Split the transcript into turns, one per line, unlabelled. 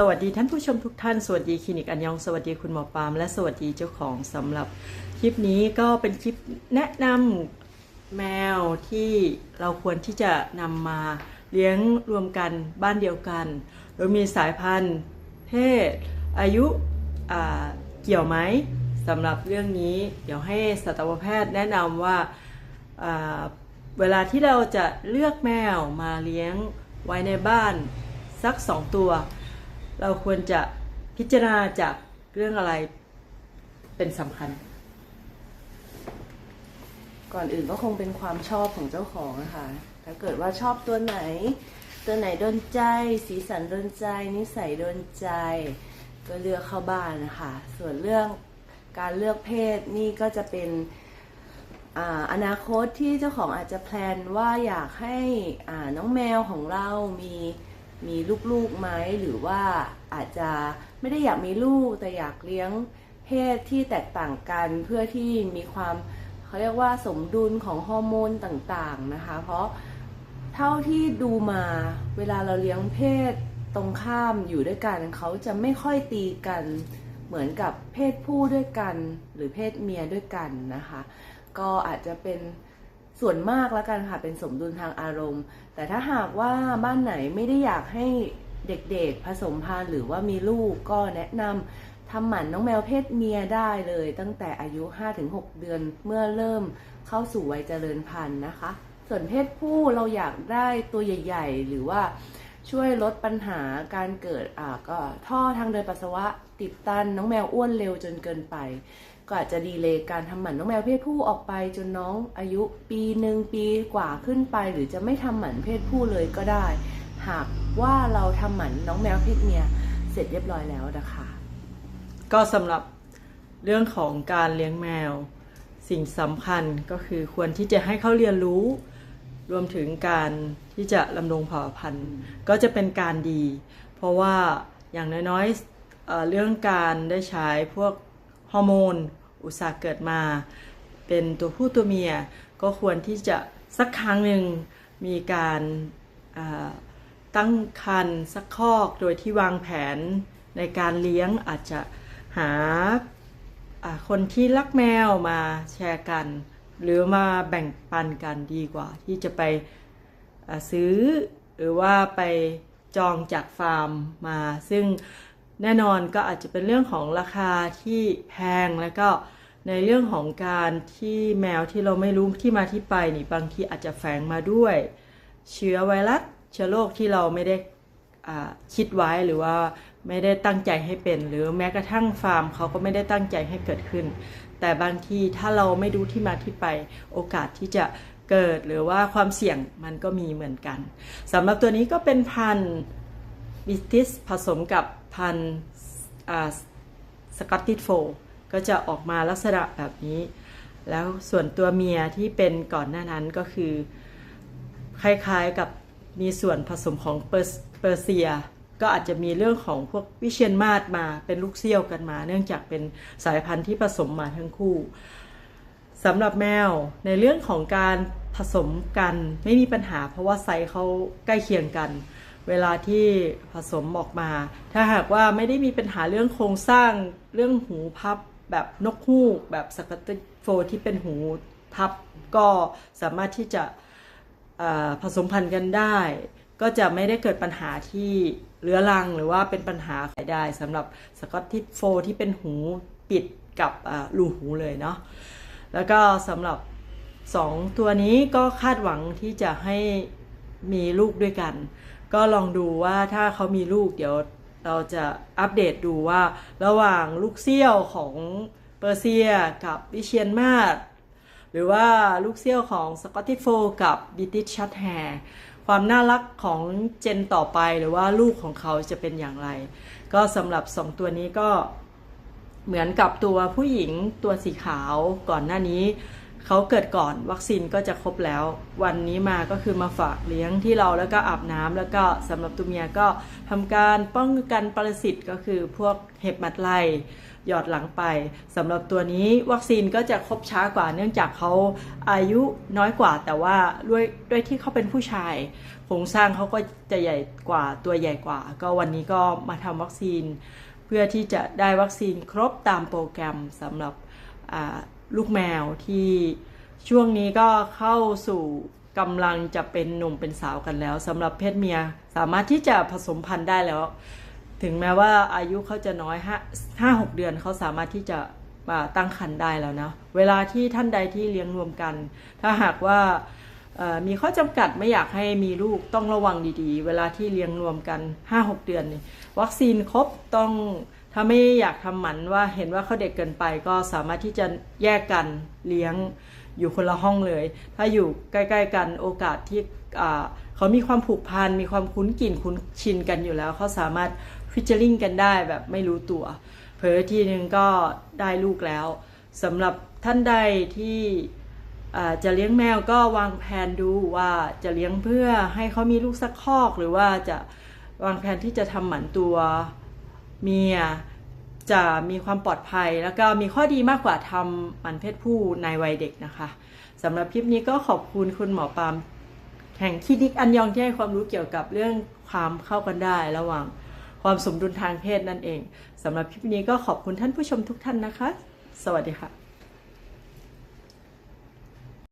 สวัสดีท่านผู้ชมทุกท่าน สวัสดีคลินิกอันยอง สวัสดีคุณหมอปาล์มและสวัสดีเจ้าของสำหรับคลิปนี้ก็เป็นคลิปแนะนำแมวที่เราควรที่จะนำมาเลี้ยงรวมกันบ้านเดียวกัน โดยมีสายพันธุ์ เพศ อายุเกี่ยวไหมสำหรับเรื่องนี้ เดี๋ยวให้สัตวแพทย์แนะนำว่าเวลาที่เราจะเลือกแมวมาเลี้ยงไว้ในบ้านสักสองตัว เราควรจะพิจารณาจากเรื่องอะไรเป็นสำคัญ
ก่อนอื่นก็คงเป็นความชอบของเจ้าของนะคะถ้าเกิดว่าชอบตัวไหน ตัวไหนโดนใจ สีสันโดนใจ นิสัยโดนใจ ก็เลือกเข้าบ้านนะคะ ส่วนเรื่องการเลือกเพศนี่ก็จะเป็นอนาคตที่เจ้าของอาจจะแพลนว่าอยากให้น้องแมวของเรามี มีลูกๆไหมหรือว่าอาจจะไม่ได้อยากมีลูกแต่อยากเลี้ยงเพศที่แตกต่างกันเพื่อที่มีความเขาเรียกว่าสมดุลของฮอร์โมนต่างๆนะคะ เพราะเท่าที่ดูมาเวลาเราเลี้ยงเพศตรงข้ามอยู่ด้วยกันเขาจะไม่ค่อยตีกันเหมือนกับเพศผู้ด้วยกัน หรือเพศเมียด้วยกันนะคะ ก็อาจจะเป็น ส่วนมากแล้วกันค่ะเป็นสมดุลทางอารมณ์ แต่ถ้าหากว่าบ้านไหนไม่ได้อยากให้เด็กๆผสมพันธุ์หรือว่ามีลูกก็แนะนำทำหมันน้องแมวเพศเมียได้เลย ตั้งแต่อายุ 5-6 เดือนเมื่อเริ่มเข้าสู่วัยเจริญพันธุ์นะคะ ส่วนเพศผู้เราอยากได้ตัวใหญ่ ๆ หรือว่า ช่วยลดปัญหาการเกิดอ่าก็ท่อทางเดินปัสสาวะติดตันน้องแมวอ้วนเร็วจนเกินไป ก็อาจจะดีเลยการทำหมันน้องแมวเพศผู้ออกไปจนน้องอายุปีหนึ่งปีกว่าขึ้นไป หรือจะไม่ทำหมันเพศผู้เลยก็ได้ หากว่าเราทำหมันน้องแมวเพศเมียเสร็จเรียบร้อยแล้วนะคะ
ก็สำหรับเรื่องของการเลี้ยงแมว สิ่งสำคัญก็คือควรที่จะให้เขาเรียนรู้ รวมถึงการที่จะลำรงเผ่าพันธุ์ ก็จะเป็นการดี เพราะว่าอย่างน้อยๆเอ่อเรื่องการได้ใช้พวกฮอร์โมน อุตสาห์เกิดมา เป็นตัวผู้ตัวเมีย ก็ควรที่จะสักครั้งหนึ่งมีการอ่าตั้งคันสักคอกโดยที่วางแผนในการเลี้ยงอาจจะหาอ่าคนที่รักแมวมาแชร์กัน หรือมาแบ่งปันกันดีกว่า ที่จะไปซื้อ หรือว่าไปจองจากฟาร์มมา ซึ่งแน่นอนก็อาจจะเป็นเรื่องของราคาที่แพงแล้วก็ในเรื่องของการที่แมวที่เราไม่รู้ที่มาที่ไปนี่บางทีอาจจะแฝงมาด้วย เชื้อไวรัสเชื้อโรคที่เราไม่ได้ คิดไว้หรือว่าไม่ได้ตั้งใจให้เป็น หรือแม้กระทั่งฟาร์มเขาก็ไม่ได้ตั้งใจให้เกิดขึ้น แต่บางทีถ้าเราไม่รู้ที่มาที่ไปโอกาสที่จะเกิดหรือว่าความเสี่ยงมันก็มีเหมือนกันสำหรับตัวนี้ก็เป็นพันธุ์บิสติสผสมกับพันธุ์สกอตติโฟก็จะออกมาลักษณะแบบนี้ แล้วส่วนตัวเมียที่เป็นก่อนหน้านั้นก็คือ คล้ายๆกับ มีส่วนผสมของเปอร์เซีย ก็อาจจะมีเรื่องของพวกวิเชียนมาศมาเป็นลูกเซี่ยวกันมา เนื่องจากเป็นสายพันธุ์ที่ผสมมาทั้งคู่สำหรับแมวในเรื่องของการผสมกันไม่มีปัญหา เพราะว่าไซส์เขาใกล้เคียงกัน เวลาที่ผสมออกมา ถ้าหากว่าไม่ได้มีปัญหาเรื่องโครงสร้างเรื่องหูพับแบบนกฮูกแบบสกัตติโฟที่เป็นหูทับก็สามารถที่จะ ผสมพันธุ์กันได้ ก็จะไม่ได้เกิดปัญหาที่เรื้อรังหรือว่าเป็นปัญหาใครได้สำหรับสกอตติชโฟที่เป็นหูปิดกับรูหูเลยเนาะแล้วก็สำหรับสองตัวนี้ก็คาดหวังที่จะให้มีลูกด้วยกัน ก็ลองดูว่าถ้าเขามีลูกเดี๋ยวเราจะอัปเดตดูว่าระหว่างลูกเซี่ยวของเปอร์เซียกับวิเชียนมาศ รือว่าลูกเซี่ยวของสกอตติชโฟกับบิติชชัดแฮร์ความน่ารักของเจนต่อไปหรือว่าลูกของเขาจะเป็นอย่างไร ก็สำหรับสองตัวนี้ก็เหมือนกับตัวผู้หญิงตัวสีขาวก่อนหน้านี้ เขาเกิดก่อนวัคซีนก็จะครบแล้ว วันนี้มาก็คือมาฝากเลี้ยงที่เราแล้วก็อาบน้ำแล้วก็สำหรับตัวเมียก็ทำการป้องกันปรสิตก็คือพวกเห็บหมัดไล่หยอดหลังไปสำหรับตัวนี้วัคซีนก็จะครบช้ากว่า เนื่องจากเขาอายุน้อยกว่า แต่ว่าด้วยด้วยที่เขาเป็นผู้ชายโครงสร้างเขาก็จะใหญ่กว่าตัวใหญ่กว่า ก็วันนี้ก็มาทำวัคซีน เพื่อที่จะได้วัคซีนครบตามโปรแกรมสำหรับอ่า ลูกแมวที่ช่วงนี้ก็เข้าสู่กำลังจะเป็นหนุ่มเป็นสาวกันแล้วสำหรับเพศเมียสามารถที่จะผสมพันธุ์ได้แล้ว ถึงแม้ว่าอายุเขาจะน้อยห้าห้าหกเดือนเขาสามารถที่จะมาตั้งครรภ์ได้แล้วนะเวลาที่ท่านใดที่เลี้ยงรวมกัน ถ้าหากว่ามีข้อจำกัดไม่อยากให้มีลูกต้องระวังดีๆ เวลาที่เลี้ยงรวมกัน 5-6 เดือน วัคซีนครบต้อง ถ้าไม่อยากทำหมันว่าเห็นว่าเขาเด็กเกินไปก็สามารถที่จะแยกกันเลี้ยงอยู่คนละห้องเลย ถ้าอยู่ใกล้ ๆ กันโอกาสที่เขามีความผูกพันมีความคุ้นกลิ่นคุ้นชินกันอยู่แล้ว เขาสามารถฟิชเชอริงกันได้แบบไม่รู้ตัวเผลอทีนึงก็ได้ลูกแล้วสำหรับท่านใดที่จะเลี้ยงแมวก็วางแผนดูว่าจะเลี้ยงเพื่อให้เขามีลูกสักคอกหรือว่าจะวางแผนที่จะทำหมันตัว เมียจะมีความปลอดภัย แล้วก็มีข้อดีมากกว่าทำหมันเพศผู้ในวัยเด็กนะคะสำหรับคลิปนี้ก็ขอบคุณคุณหมอปามแห่งคลินิกอันยองที่ให้ความรู้เกี่ยวกับเรื่องความเข้ากันได้ระหว่างความสมดุลทางเพศนั่นเองสำหรับคลิปนี้ก็ขอบคุณท่านผู้ชมทุกท่านนะคะ สวัสดีค่ะ